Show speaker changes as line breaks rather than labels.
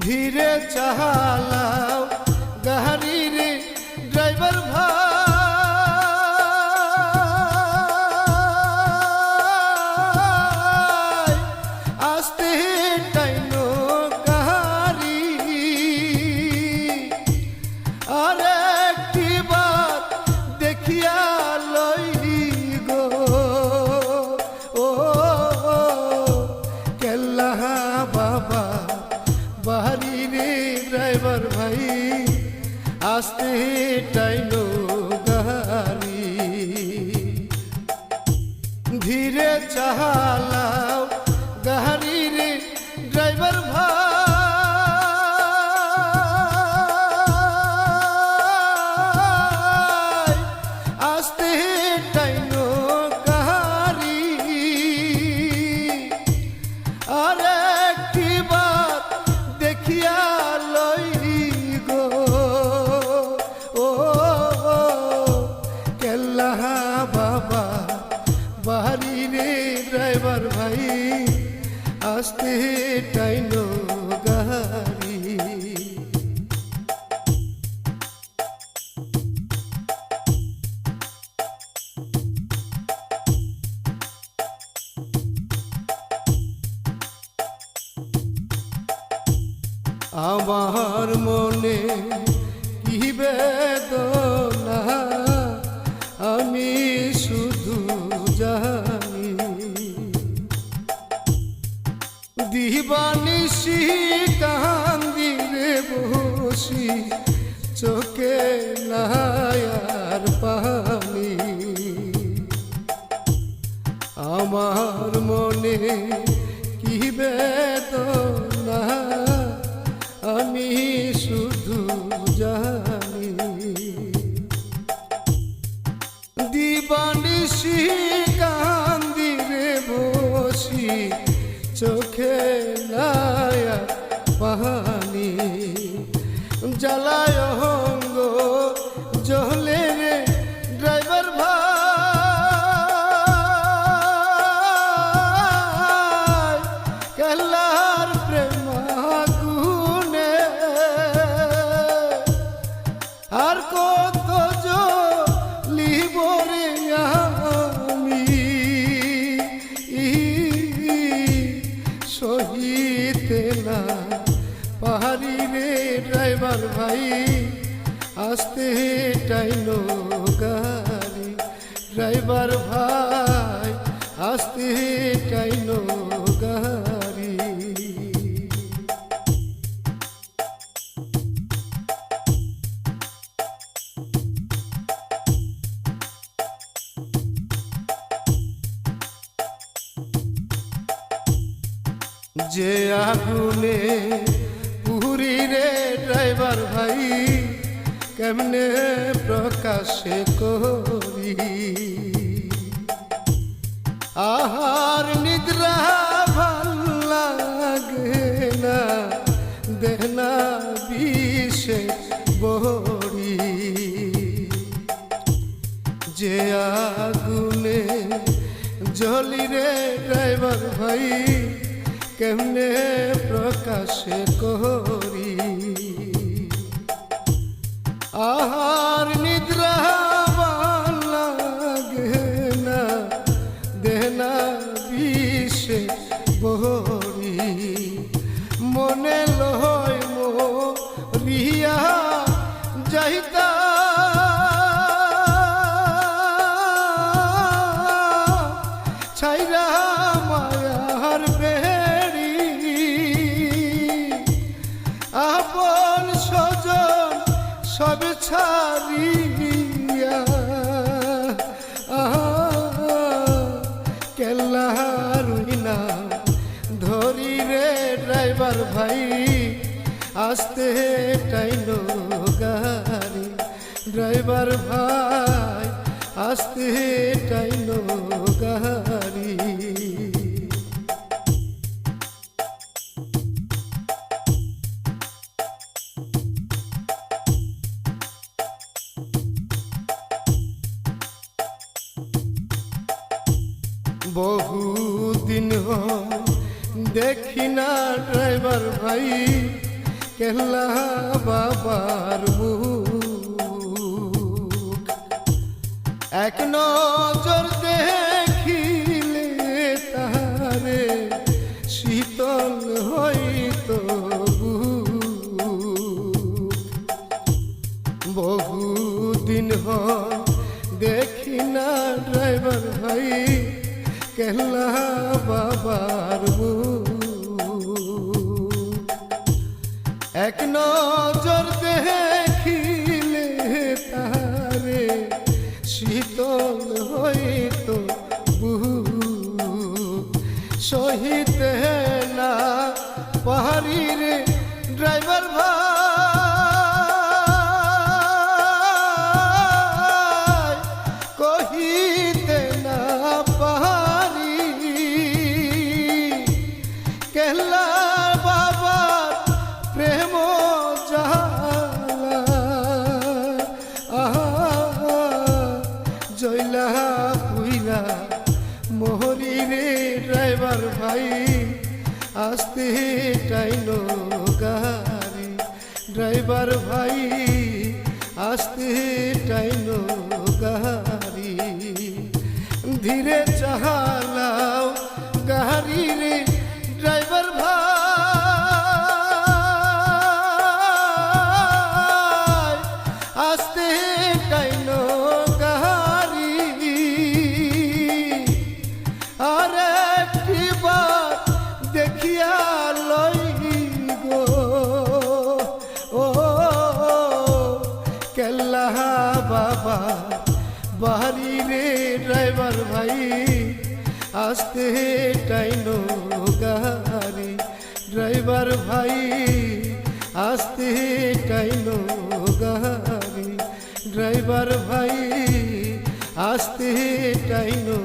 ধীরে চালাও গাড়ি ধীরে চালাও গাড়ি রে ড্রাইভার ভাই। আসতে আমার মনে কি বেদনা? আমি শুধু জানি। দিবানিসি কান্দিরে বসি, চোখে নায়ার পানি। আমার মনে কি বেদনা? আমি শুধু জানি। দিবানিসি সহিতে না। পাহাড়ি রে ড্রাইভার ভাই আসতে টাইল গাড়ি। ড্রাইভার ভাই আসতে টাইনো যে আগুনে পুরী রে ড্রাইভার ভাই, কেমনে প্রকাশে করি? আহার নিদ্রা ভালো লাগে না দেনা বিষে বড়ি যে আগুনে জলি রে ড্রাইভার ভাই কেমনে প্রকাশে করি? আহার নিদ্রা ছাড়িয়া কেল্লার না ধরি রে ড্রাইভার ভাই আসতে টাইল গাড়ি। ড্রাইভার ভাই আসতে টাইনো বহু দিন হয় দেখি না ড্রাইভার ভাই কেল্লা বাবার এক নজর দেখিলে সহিতে না পাহাড়ি রে ড্রাইভার ভাই, কহিতে না, পাহাড়ি কেল্লা বাবা প্রেম জালা আহা জৈলা পুইলা মোহরি রে ড্রাইভার ভাই আসতে টাইনো গাড়ি। ড্রাইভার ভাই আসতে টাইনো গাড়ি। ধীরে চালাও বাড়ি রে ড্রাইভার ভাই, আসতে টাইনো গাড়ি ড্রাইভার ভাই, আসতে টাইনো গাড়ি ড্রাইভার ভাই, আসতে টাইনো